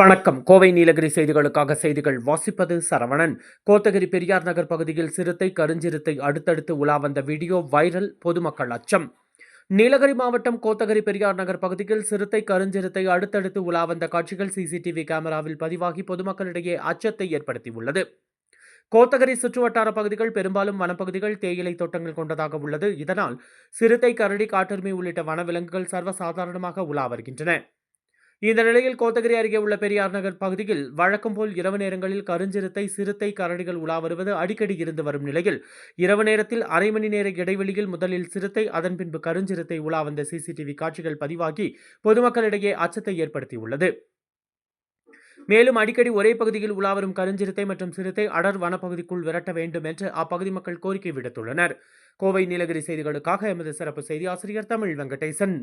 வணக்கம். கோவை நீலகிரி செய்திகளுக்காக செய்திகள் வாசிப்பது சரவணன். கோத்தகிரி பெரியார் நகர் பகுதியில் சிறுத்தை கருஞ்சிறுத்தை அடுத்தடுத்து உலா வந்த வீடியோ வைரல் பொதுமக்கள் அச்சம். நீலகிரி மாவட்டம் கோத்தகிரி பெரியார் நகர் பகுதியில் சிறுத்தை கருஞ்சிறுத்தை அடுத்தடுத்து உலா வந்த காட்சிகள் சிசிடிவி கேமராவில் பதிவாகி பொதுமக்களிடையே அச்சத்தை ஏற்படுத்தியுள்ளது. கோத்தகிரி சுற்றுவட்டார பகுதிகள் பெரும்பாலும் வனப்பகுதிகள் தேயிலை தோட்டங்கள் கொண்டதாக உள்ளது. இதனால் சிறுத்தை கரடி காட்டெருமை உள்ளிட்ட வனவிலங்குகள் சர்வசாதாரணமாக உலா வருகின்றன. இந்த நிலையில் கோத்தகிரி அருகே உள்ள பெரியார் நகர் பகுதியில் வழக்கம் போல் இரவு நேரங்களில் கருஞ்சிறுத்தை சிறுத்தை கரடிகள் உலா வருவது அடிக்கடி இருந்து வரும் நிலையில் இரவு நேரத்தில் அரை மணி நேர இடைவெளியில் முதலில் சிறுத்தை அதன் பின்பு கருஞ்சிறுத்தை உலா வந்த சிசிடிவி காட்சிகள் பதிவாகி பொதுமக்களிடையே அச்சத்தை ஏற்படுத்தியுள்ளது. மேலும் அடிக்கடி ஒரே பகுதியில் உலாவரும் கருஞ்சிறுத்தை மற்றும் சிறுத்தை அடர் வனப்பகுதிக்குள் விரட்ட வேண்டும் என்று அப்பகுதி மக்கள் கோரிக்கை விடுத்துள்ளனர். கோவை நீலகிரி செய்திகளுக்காக எமது சிறப்பு செய்தி ஆசிரியர் தமிழ் வெங்கடேசன்.